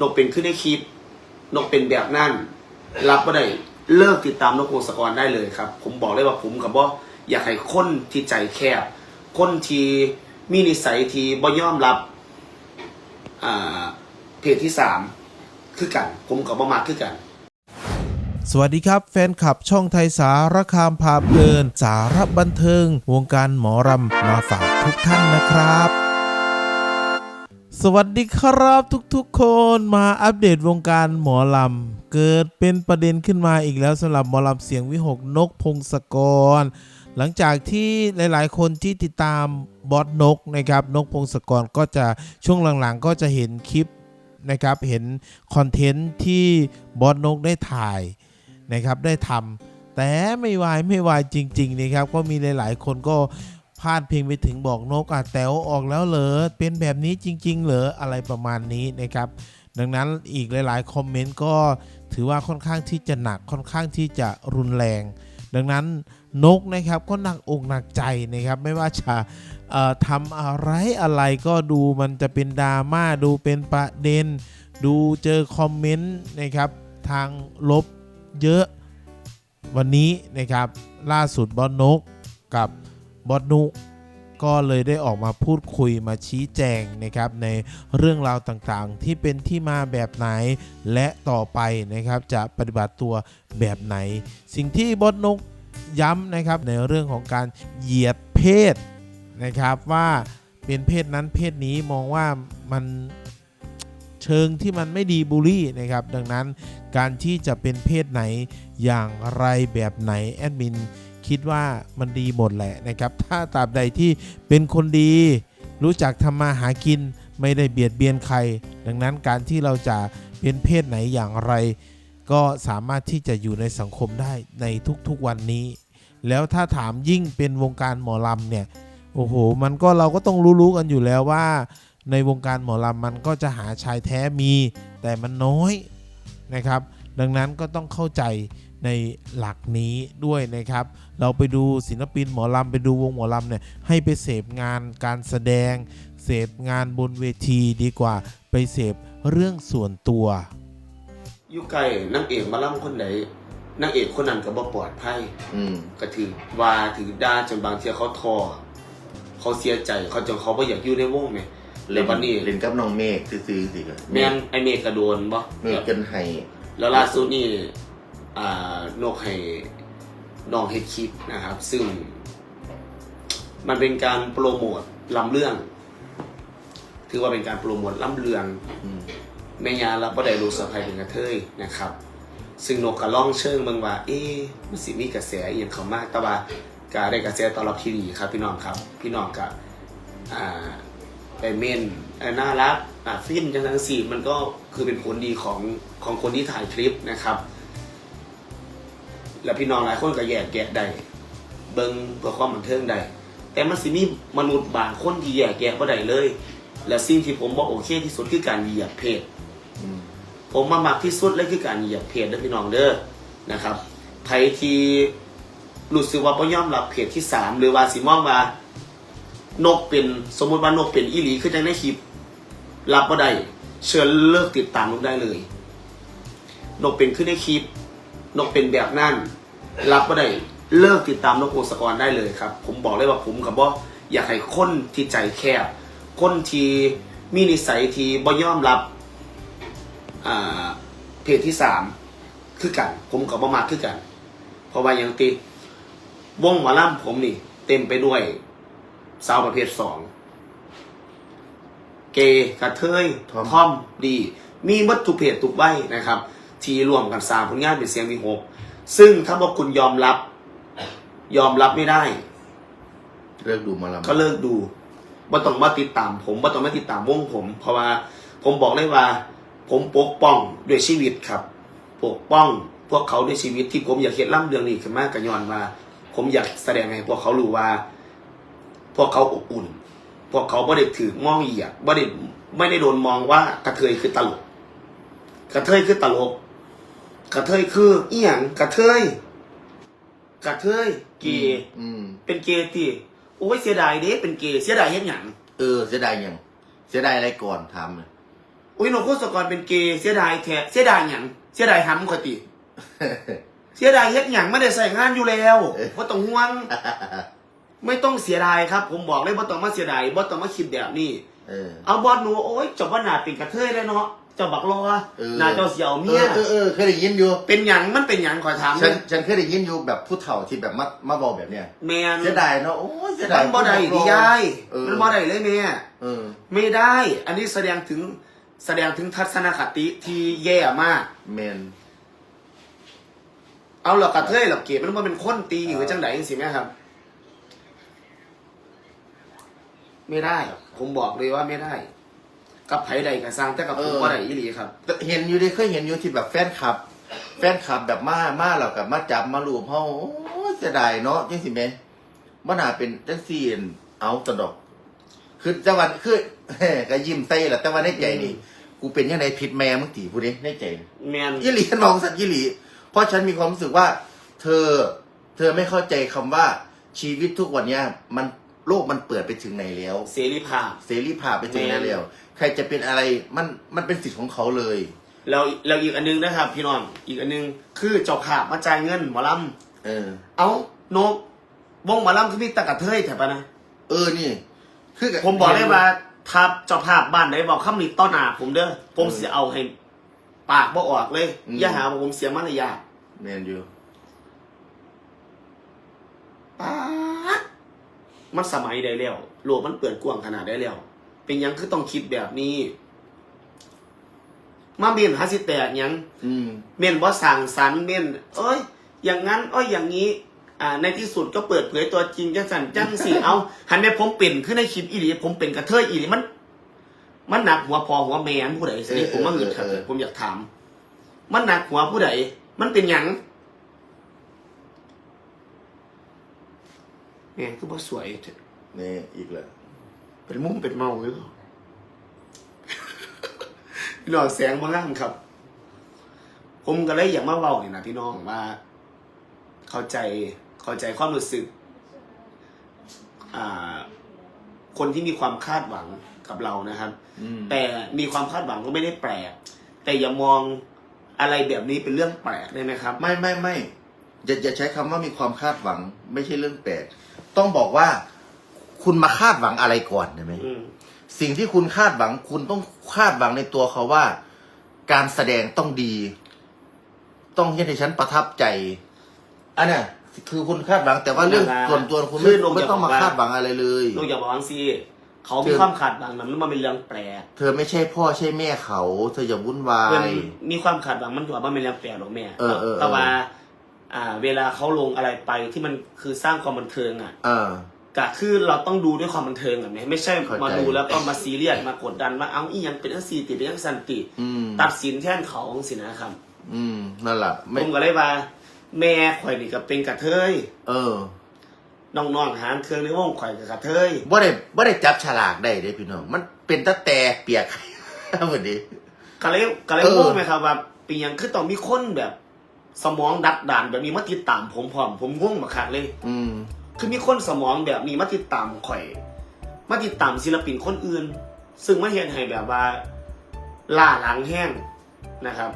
นกเป็นขึ้นในคลิปนกเป็นแบบนั่น รับไม่ได้เลิกติดตามนกพงศกรได้เลยครับ ผมบอกเลยว่าผมกับว่าอยากให้คนที่ใจแคบคนที่มีนิสัยที่บ่ยอมรับอ่าเพจที่สามคือกัน ผมกับบ่มาคือกันสวัสดีครับ แฟนคลับช่องไทยสารคามพาเพลิน สารบันเทิง วงการหมอรำมาฝากทุกท่านนะครับ สวัสดีครับทุกๆคนมาอัปเดตวงการหมอลำ เกิดเป็นประเด็นขึ้นมาอีกแล้วสำหรับหมอลำเสียงวิหกนกพงศกร หลังจากที่หลายๆ คนที่ติดตามบอสนกนะครับนกพงศกรก็จะช่วงหลังๆ ก็จะเห็นคลิปนะครับเห็นคอนเทนต์ที่บอสนกได้ถ่ายนะครับได้ทำแต่ไม่วายไม่วายจริงๆนะครับก็มีหลายๆ คนก็ พาดพิงไปถึงบอกนกอะแต๋วออกแล้วเหรอเป็นแบบนี้จริง ๆ เหรออะไรประมาณนี้นะครับ ดังนั้นอีกหลาย ๆ คอมเมนต์ก็ถือว่าค่อนข้างที่จะหนักค่อนข้างที่จะรุนแรง ดังนั้นนกนะครับก็หนักอกหนักใจนะครับ ไม่ว่าจะทำอะไรอะไรก็ดูมันจะเป็นดราม่าดูเป็นประเด็น ดูเจอคอมเมนต์นะครับทางลบเยอะวันนี้นะครับล่าสุดบอสนกกับ บอสนุก็เลยได้ออกมาพูดคุยมาชี้แจงนะครับในเรื่องราวต่างๆ ที่เป็นที่มาแบบไหนและต่อไปนะครับจะปฏิบัติตัวแบบไหน สิ่งที่บอสนุกย้ำนะครับในเรื่องของการเหยียดเพศนะครับว่าเป็นเพศนั้นเพศนี้มองว่ามันเชิงที่มันไม่ดีบูลลี่นะครับ ดังนั้นการที่จะเป็นเพศไหนอย่างไรแบบไหนแอดมิน คิดว่ามันดีหมดแหละนะครับ ถ้าตราบใดที่เป็นคนดี รู้จักทำมาหากินไม่ได้เบียดเบียนใคร ดังนั้นการที่เราจะเป็นเพศไหนอย่างไร ก็สามารถที่จะอยู่ในสังคมได้ในทุกๆวันนี้ แล้วถ้าถามยิ่งเป็นวงการหมอลำเนี่ยโอ้โห มันก็เราก็ต้องรู้ๆกันอยู่แล้วว่า ในวงการหมอลำมันก็จะหาชายแท้มี แต่มันน้อยนะครับ ดังนั้นก็ต้องเข้าใจในหลักนี้ด้วยนะครับ เราไปดูศิลปินหมอลำไปดูวงหมอลำเนี่ยให้ไปเสพงานการแสดง เสพงานบนเวทีดีกว่า ไปเสพเรื่องส่วนตัวอยู่ไกลนางเอกมาล่ำคนใดนางเอกคนนั้นก็บ่ปลอดภัยอืมก็ถือว่าถือด่าจนบางทีเขาทอเขาเสียใจเขาจนเขาบ่อยากอยู่ในวงไงแล้ววันนี้เล่นกับน้องเมฆซื้อๆสิครับแม่นไอเมฆกระโดนบ่เมฆกันให้ แล้วล่าสุดนี่อ่านกให้น้องเฮ็ดคลิปนะครับ ซึ่ง มันเป็นการโปรโมทลำเรื่อง ถือว่าเป็นการโปรโมทลำเรื่องอแม่ยารับบ่ได้รู้สะพายเป็นกระเทยนะครับ ซึ่งนกก็ล่องเชิงเบิ่งว่า เอ๊ะมันสิมีกระแสอหย่างเขามากแต่ว่าก็ได้กระแสตอบรับที่ดีครับ พี่น้องครับ พี่น้องก็อ่าไปเม่น น่ารักฟินจังทั้งสี่มันก็คือเป็นผลดีของของคนที่ถ่ายคลิปนะครับ แล้วพี่น้องหลายคนก็แยกแยะได้เบิ่งเพื่อความบันเทิงได้แต่มันสิมีมนุษย์บางคนที่แยกแยะบ่ได้เลย และสิ่งที่ผมบอกโอเคที่สุดคือการเหยียดเพศผมมามักที่สุดเลยคือการเหยียบเพจเด้อพี่น้องเด้อนะครับไผที่รู้สึกว่าบ่ยอมรับเพจที่สามหรือว่าสิมองว่า นกเป็นสมมติว่านกเป็นอีหลีคือจังในคลิป รับบ่ได้เชิญเลิกติดตามนกได้เลย นกเป็นขึ้นในคลิป นกเป็นแบบนั่นรับบ่ได้เลิกติดตามนกพงศกรได้เลยครับ ผมบอกเลยว่าผมกับบ่าอยากให้คนที่ใจแคบคนที่มีนิสัยที่บ่ยอมรับอ่าเพจที่สามคือกัน ผมกับบ่มาคือกัน เพราะว่าอย่างติวงหมอลำผมนี่ เต็มไปด้วย สาวประเภทสองเกย์กระเทยทอมดี มีวัตถุกเพศทุกใบนะครับ ที่รวมกันสร้ามผลงานเป็นเสียงวิหกซึ่งถ้าบอกคุณยอมรับ ยอมรับไม่ได้ เลิกดูหมาลำก็เลิกดูว่าต้องมาติดตาม ผมว่าต้องมาติดตามวงผม เพราะว่า ผมบอกเลยว่า ผมปกป้องด้วยชีวิตครับ ปกป้องพวกเขาด้วยชีวิตที่ผมอยากเห็นล่ำเรืองนี้ขึ้นมากกับย้อนว่า ผมอยากแสดงให้พวกเขารู้ว่า พวกเขาอบอุ่น พวกเขาไม่ได้ถือมองเหยียดไม่ได้ไม่ได้โดนมองว่ากระเทยคือตลก กระเทยคือตลก กระเทยคืออีหยังกระเทย กระเทยเกย์อืมเป็นเกย์ที่โอ้ยเสียดายเด้เป็นเกย์เสียดายเฮ็ดหยังเออเสียดายยังเสียดายอะไรก่อนทำเลยอุ้ยนกพงศกรเป็นเกย์เสียดายแท้เสียดายหยังเสียดายหำคติ เสียดายเฮ็ดหยังไม่ได้ใส่งานอยู่แล้วบ่ต้องห่วง ไม่ต้องเสียดายครับ ผมบอกเลยบ่ต้องมาเสียดายบ่ต้องมาคิดแบบนี้ เออ เอาบอสหนูโอ้ยเจบว่าหนาเป็นกระเทยเลยเนาะเจ้าบักรอเออ หนาเจ้าเสียวเอเมียอเออเออเคยได้ยินอยู่ เป็นหยังมันเป็นหยังขอถามฉัเลนยฉันเคยได้ยินอยู่แบบผู้เฒ่าที่แบบมามาบอกแบบเนี้ยแมนเสียดายเนาะโอ้ยเสียดามัยนบ่ได้ดิยายเออ มันบ่ได้เลยแม่ เออ ไม่ได้ อันนี้แสดงถึงแสดงถึงทัศนคติที่แย่มาก แมน เอาหรอกกระเทยหรอกเกดมันบ่เป็นคนตีหรือจังไดจังสิแม่ครับ ไม่ได้ ผมบอกเลยว่าไม่ได้ กับไผใดกับสร้างแต่กับผมบ่ได้อีหลีครับแต่เห็นอยู่ดิเคยเห็นอยู่ที่แบบแฟนคลับ แฟนคลับแบบมามาแล้วกับมาจับมาลูบเฮาโอ้ยเสียดายเนาะจังสิแม่บ่น่าเป็นจังซี่เอาตะดอก คือจังหวัดคือก็ยิ้มใส่แหละแต่ว่าในใจนี่กูเป็นยังไงผิดแม่มึงตีผู้นี้ในใจแมนยี่หลีฉันมองสัตว์ยี่หลี เพราะฉันมีความรู้สึกว่า เธอ เธอไม่เข้าใจคำว่าชีวิตทุกวันเนี้ยมัน โลกมันเปิดไปถึงไหนแล้ว เสรีภาพ เสรีภาพไปถึงไหนแล้ว ใครจะเป็นอะไรมันมันเป็นสิทธิ์ของเขาเลยแล้วแล้วอีกอันนึงนะครับ พี่น้องอีกอันนึงคือเจ้าภาพมาจ่ายเงินหมอลเออำเอานกวงหมอลำคือมีตะกะเทยแถบนะเออนี่ คือผมบอกได้ว่าถ้าเจ้าภาพบ้านไหนบอกคำนี้ต้อนหน้าผมเด้อผมเสียเอาให้ปากบ่ออกเลยอย่าหาว่าผมเสียมารยาทแมนอยู่ป๊าด มันสมัยใดแล้วโลกมันเปิดกว้างขนาดได้แล้ว เป็นหยังคือต้องคิดแบบนี้ มาเมียนหาสิแตกหยังอืมเมียนว่าสั่งสรรค์เมียนเอ้ย อย่างนั้นเอ้ยอย่างนี้ อ่า ในที่สุดก็เปิดเผยตัวจริงจังสันจังสิเอาหันไปผมเป็นขึ้นในคลิปอีหลีผมเป็นกระเทยอีหลีมัน มันหนักหัวพอหัวแมนผู้ใดสิผมว่าเงินครับผมอยากถาม มันหนักหัวผู้ใดมันเป็นหยัง แม่คือบ่สวยเถอะนี่อีกแล้วเป็นมุ้งเป็นเมาหรือเปล่าพี่น้องแสงบ่งามครับ ผมก็เลยอยากมาเว้านี่นะพี่น้องว่า เข้าใจเข้าใจความรู้สึก อ่า คนที่มีความคาดหวังกับเรานะครับอืมแต่มีความคาดหวังก็ไม่ได้แปลก แต่อย่ามองอะไรแบบนี้เป็นเรื่องแปลกได้ไหมครับ ไม่ไม่ไม่อย่าอย่าใช้คำว่ามีความคาดหวัง ไม่ใช่เรื่องแปลก ต้องบอกว่าคุณมาคาดหวังอะไรก่อนได้ไหมอืมสิ่งที่คุณคาดหวัง คุณต้องคาดหวังในตัวเขาว่า การแสดงต้องดี ต้องให้ฉันประทับใจ อันเนี้ยคือคุณคาดหวัง แต่ว่าเรื่องส่วนตัวคุณไม่ไม่ต้องมาคาดหวังอะไรเลย ลูกอย่าบอกว่าสิเขามีความคาดหวังนะมันเป็นเรื่องแปลกเธอไม่ใช่พ่อใช่แม่เขา เธออย่าวุ่นวาเพื่อนย มีความขาดหวังมันถือว่ามันเป็นเรื่องแปลกหรอกแม่เออเออเออ แต่ว่า อ่า เวลาเขาลงอะไรไปที่มันคือสร้างความบันเทิงอะเออก็คือเราต้องดูด้วยความบันเทิงอะแม่ไม่ใช่เข้าใจ มาดูแล้วก็มาซีเรียสมากดดันว่าเอาอีหยังเป็นอันซีติเป็นอันสันติ อืม ตัดสินแทนเขาสินะครับอืม นั่นแหละผไม่ มก็เลยว่า แม่ข่อยนี่ก็เป็นกระเทยเออน้องๆหางเครื่องในวงข่อยกับกระเทยว่าได้ว่าได้จับฉลากได้เด้พี่น้อง มันเป็นตะแต่เปียกวันนี้ ก็เลยก็เลยเออ งงไหมครับว่าเป็นหยังคือต้องมีคนแบบ สมองดัดดานแบบนี้มาติดตามผมพร้อมผมงงมาขาดเลย อืม คือมีคนสมองแบบนี้มาติดตามข่อย มาติดตามศิลปินคนอื่น ซึ่งมาเห็นให้แบบว่า ล่าหลังแห้งนะครับ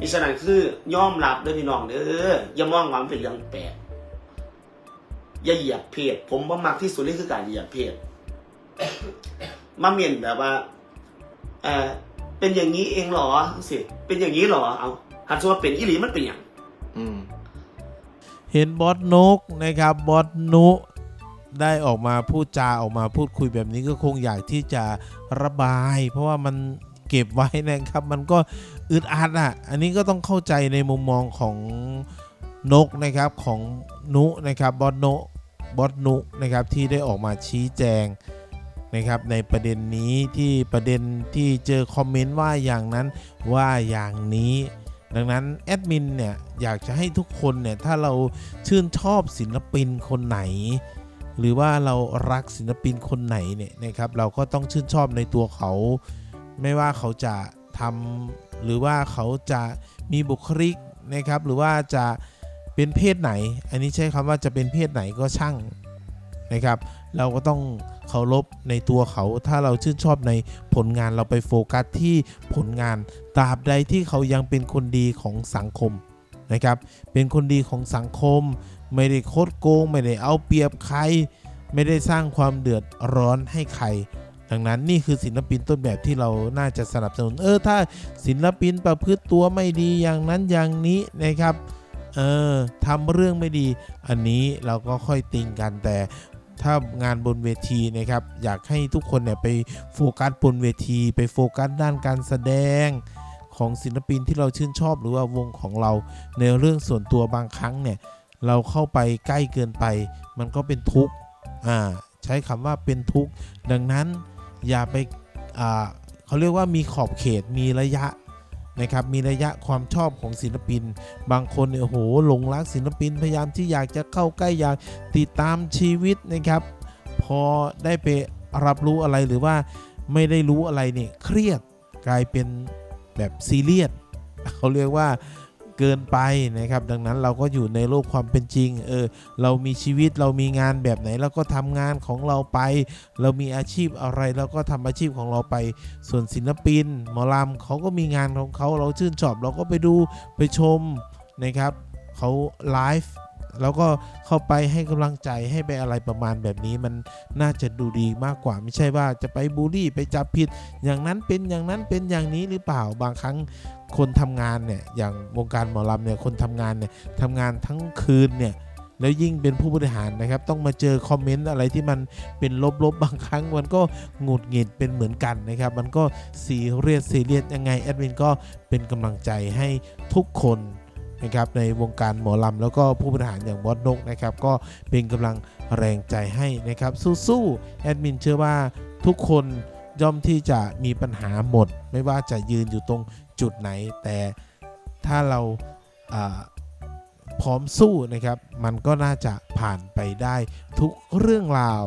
ดิฉะนั้นคือยอมรับเด้วยพี่น้องเด้ออย่ามองว่ามันเป็นเรื่องแปลกอย่าเหยียบเพศผมว่ามักที่สุดเลยคือการเหยียบเพศมาเมียนแบบว่าเออเป็นอย่างนี้เองเหรอสิเป็นอย่างนี้เหรอเอา หันสมว่าเป็นอีหลีมันเป็นอย่างอืมเห็นบอสนกนะครับบอสนุได้ออกมาพูดจาออกมาพูดคุยแบบนี้ก็คงอยากที่จะระบาย เพราะว่ามันเก็บไว้นะครับ มันก็อึดอัดอะ อันนี้ก็ต้องเข้าใจในมุมมองของนกนะครับของนุนะครับบอสนุบอสนุนะครับที่ได้ออกมาชี้แจงนะครับในประเด็นนี้ที่ประเด็นที่เจอคอมเมนต์ว่าอย่างนั้นว่าอย่างนี้ ดังนั้นแอดมินเนี่ยอยากจะให้ทุกคนเนี่ยถ้าเราชื่นชอบศิลปินคนไหน หรือว่าเรารักศิลปินคนไหนเนี่ยนะครับเราก็ต้องชื่นชอบในตัวเขา ไม่ว่าเขาจะทำหรือว่าเขาจะมีบุคลิกนะครับหรือว่าจะเป็นเพศไหน อันนี้ใช้คำว่าจะเป็นเพศไหนก็ช่างนะครับ เราก็ต้องเคารพในตัวเขา ถ้าเราชื่นชอบในผลงานเราไปโฟกัสที่ผลงานตราบใดที่เขายังเป็นคนดีของสังคมนะครับ เป็นคนดีของสังคม ไม่ได้โคดโกง ไม่ได้เอาเปรียบใคร ไม่ได้สร้างความเดือดร้อนให้ใคร ดังนั้นนี่คือศิลปินต้นแบบที่เราน่าจะสนับสนุน เออ ถ้าศิลปินประพฤติตัวไม่ดีอย่างนั้นอย่างนี้นะครับ เออทำเรื่องไม่ดี อันนี้เราก็ค่อยติงกันแต่ ถ้างานบนเวทีนะครับ อยากให้ทุกคนเนี่ยไปโฟกัสบนเวที ไปโฟกัสด้านการแสดงของศิลปินที่เราชื่นชอบหรือว่าวงของเราในเรื่องส่วนตัวบางครั้งเนี่ยเราเข้าไปใกล้เกินไป มันก็เป็นทุกข์อ่าใช้คำว่าเป็นทุกข์ ดังนั้นอย่าไปอ่าเขาเรียกว่ามีขอบเขตมีระยะ นะครับมีระยะความชอบของศิลปิน บางคนเนี่ยโอ้โหหลงรักศิลปิน พยายามที่อยากจะเข้าใกล้อยากติดตามชีวิตนะครับ พอได้ไปรับรู้อะไรหรือว่าไม่ได้รู้อะไรเนี่ยเครียดกลายเป็นแบบซีเรียสเขาเรียกว่า เกินไปนะครับ ดังนั้นเราก็อยู่ในโลกความเป็นจริง เออ เรามีชีวิตเรามีงานแบบไหนเราก็ทำงานของเราไป เรามีอาชีพอะไรเราก็ทำอาชีพของเราไป ส่วนศิลปิน หมอลำเขาก็มีงานของเขาเราชื่นชอบเราก็ไปดูไปชมนะครับเขาไลฟ์แล้วก็เข้าไปให้กำลังใจให้ไปอะไรประมาณแบบนี้มันน่าจะดูดีมากกว่าไม่ใช่ว่าจะไปบูลลี่ไปจับผิด อย่างนั้นเป็นอย่างนั้นเป็นอย่างนี้หรือเปล่าบางครั้ง คนทำงานเนี่ยอย่างวงการหมอลำเนี่ยคนทำงานเนี่ยทำงานทั้งคืนเนี่ยแล้วยิ่งเป็นผู้บริหารนะครับ ต้องมาเจอคอมเมนต์อะไรที่มันเป็นลบๆบบางครั้ง มันก็หงุดหงิดเป็นเหมือนกันนะครับ มันก็ซีเรียสซีเรียสยังไงแอดมินก็เป็นกำลังใจให้ทุกคนนะครับในวงการหมอลำแล้วก็ผู้บริหารอย่างบอสนกนะครับ ก็เป็นกำลังแรงใจให้นะครับ สู้ๆแอดมินเชื่อว่าทุกคนย่อมที่จะมีปัญหาหมด ไม่ว่าจะยืนอยู่ตรง จุดไหน แต่ถ้าเราพร้อมสู้นะครับ มันก็น่าจะผ่านไปได้ทุกเรื่องราว